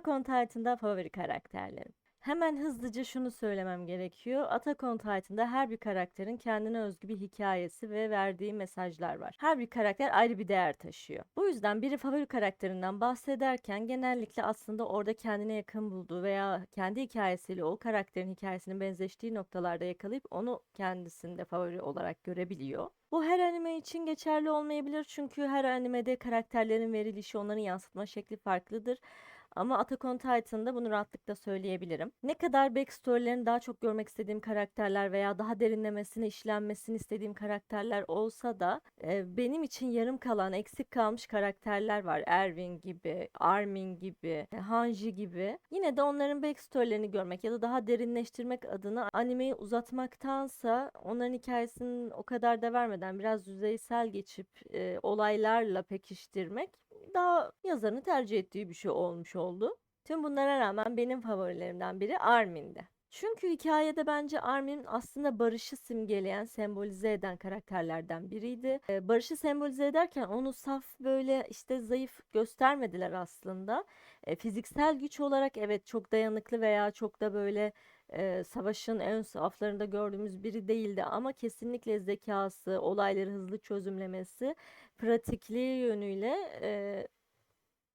Attack on Titan'da favori karakterlerim. Hemen hızlıca şunu söylemem gerekiyor. Attack on Titan'da her bir karakterin kendine özgü bir hikayesi ve verdiği mesajlar var. Her bir karakter ayrı bir değer taşıyor. Bu yüzden biri favori karakterinden bahsederken genellikle aslında orada kendine yakın bulduğu veya kendi hikayesiyle o karakterin hikayesinin benzeştiği noktalarda yakalayıp onu kendisinde favori olarak görebiliyor. Bu her anime için geçerli olmayabilir çünkü her animede karakterlerin verilişi, onların yansıtma şekli farklıdır. Ama Attack on Titan'da bunu rahatlıkla söyleyebilirim. Ne kadar backstory'lerini daha çok görmek istediğim karakterler veya daha derinlemesine işlenmesini istediğim karakterler olsa da e, benim için yarım kalan, eksik kalmış karakterler var. Erwin gibi, Armin gibi, e, Hanji gibi. Yine de onların backstory'lerini görmek ya da daha derinleştirmek adına animeyi uzatmaktansa onların hikayesinin o kadar da vermeden biraz yüzeysel geçip e, olaylarla pekiştirmek daha yazarın tercih ettiği bir şey olmuş oldu. Tüm bunlara rağmen benim favorilerimden biri Armin'di. Çünkü hikayede bence Armin aslında barışı simgeleyen, sembolize eden karakterlerden biriydi. Ee, barışı sembolize ederken onu saf böyle işte zayıf göstermediler aslında. Ee, fiziksel güç olarak evet çok dayanıklı veya çok da böyle e, savaşın ön saflarında gördüğümüz biri değildi ama kesinlikle zekası, olayları hızlı çözümlemesi, pratikliği yönüyle e,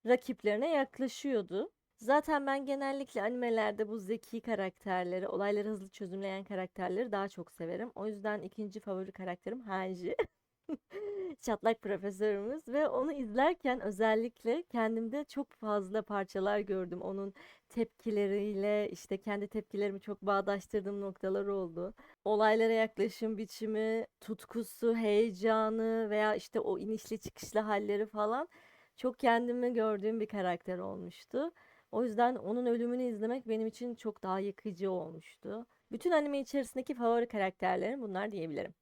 rakiplerine yaklaşıyordu. Zaten ben genellikle animelerde bu zeki karakterleri, olayları hızlı çözümleyen karakterleri daha çok severim. O yüzden ikinci favori karakterim Hanji. Çatlak profesörümüz ve onu izlerken özellikle kendimde çok fazla parçalar gördüm. Onun tepkileriyle işte kendi tepkilerimi çok bağdaştırdığım noktalar oldu. Olaylara yaklaşım biçimi, tutkusu, heyecanı veya işte o inişli çıkışlı halleri falan çok kendimi gördüğüm bir karakter olmuştu. O yüzden onun ölümünü izlemek benim için çok daha yıkıcı olmuştu. Bütün anime içerisindeki favori karakterlerim bunlar diyebilirim.